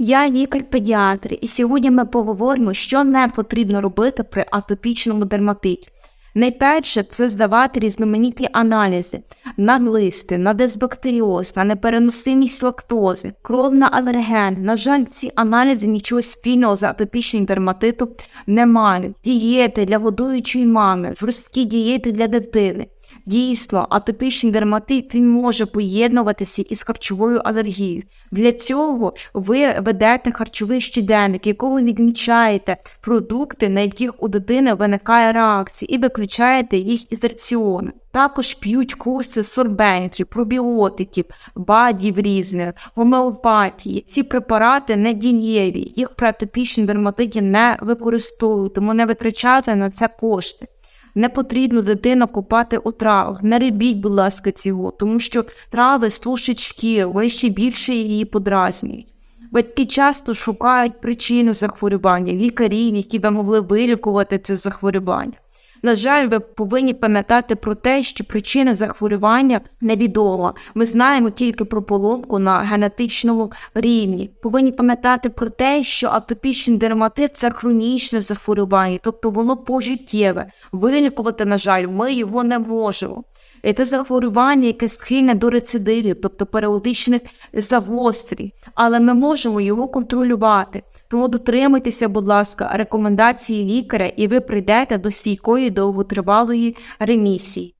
Я лікар-педіатр, і сьогодні ми поговоримо, що не потрібно робити при атопічному дерматиті. Найперше це здавати різноманітні аналізи на глисти, на дисбактеріоз, на непереносимість лактози, кров на алерген. На жаль, ці аналізи нічого спільного з атопічним дерматитом не мають. Дієти для годуючої мами, жорсткі дієти для дитини. Дійсно, атопічний дерматит він може поєднуватися із харчовою алергією. Для цього ви ведете харчовий щоденник, в якому відмічаєте продукти, на яких у дитини виникає реакція, і виключаєте їх із раціону. Також п'ють курси сорбентів, пробіотиків, бадів різних, гомеопатії. Ці препарати не дієві, їх при атопічній дерматиті не використовують, тому не витрачайте на це кошти. Не потрібно дитину купати у травах. Не робіть, будь ласка, цього, тому що трави сушать шкіру, ви ще більше її подразнюють. Батьки часто шукають причину захворювання, лікарів, які би могли вилікувати це захворювання. На жаль, ви повинні пам'ятати про те, що причина захворювання невідома. Ми знаємо тільки про поломку на генетичному рівні. Повинні пам'ятати про те, що атопічний дерматит це хронічне захворювання, тобто воно пожиттєве. Вилікувати, на жаль, ми його не можемо. І Це захворювання, яке схильне до рецидивів, тобто періодичних загострень, але ми можемо його контролювати. Тому дотримуйтеся, будь ласка, рекомендації лікаря, і ви прийдете до стійкої довготривалої ремісії.